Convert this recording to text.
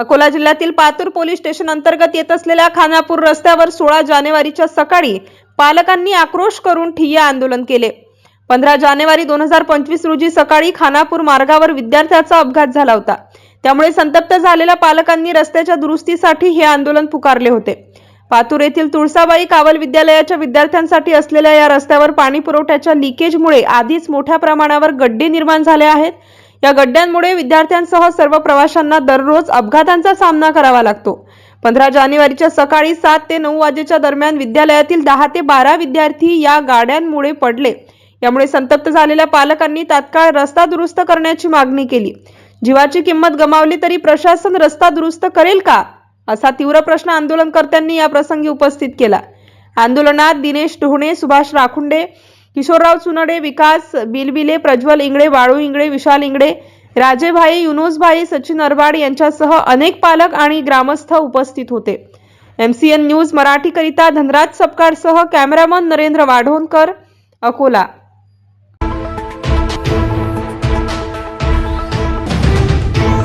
अकोला जिल्ह्यातील Patur police station अंतर्गत येत असलेल्या खानापूर रस्त्यावर सोळा जानेवारीच्या सकाळी पालकांनी आक्रोश करून ठिय्या आंदोलन केले. पंधरा जानेवारी दोन हजार पंचवीस रोजी सकाळी खानापूर मार्गावर विद्यार्थ्याचा अपघात झाला होता. त्यामुळे संतप्त झालेल्या पालकांनी रस्त्याच्या दुरुस्तीसाठी हे आंदोलन पुकारले होते. पातूर येथील तुळसाबाई कावल विद्यालयाच्या विद्यार्थ्यांसाठी असलेल्या या रस्त्यावर पाणी पुरवठ्याच्या लिकेजमुळे आधीच मोठ्या प्रमाणावर गड्डे निर्माण झाले आहेत. या गड्ड्यांमुळे विद्यार्थ्यांसह सर्व प्रवाशांना दररोज अपघातांचा सामना करावा लागतो. पंधरा जानेवारीच्या सकाळी सात ते नऊ वाजेच्या दरम्यान विद्यालयातील दहा ते बारा विद्यार्थी या गाड्यांमुळे पडले. यामुळे संतप्त झालेल्या पालकांनी तात्काळ रस्ता दुरुस्त करण्याची मागणी केली. जीवाची किंमत गमावली तरी प्रशासन रस्ता दुरुस्त करेल का? असा तीव्र प्रश्न आंदोलनकर्त्यांनी या प्रसंगी उपस्थित केला. आंदोलनात दिनेश ढोणे सुभाष राखुंडे किशोरराव चुनडे विकास बिलबिले प्रज्वल इंगळे वाळू इंगळे विशाल इंगळे राजेभाई युनुसभाई सचिन अरबाड यांच्यासह अनेक पालक आणि ग्रामस्थ उपस्थित होते. एमसीएन न्यूज मराठीकरिता धनराज सपकाळसह कॅमेरामन नरेंद्र वाढोणकर अकोला.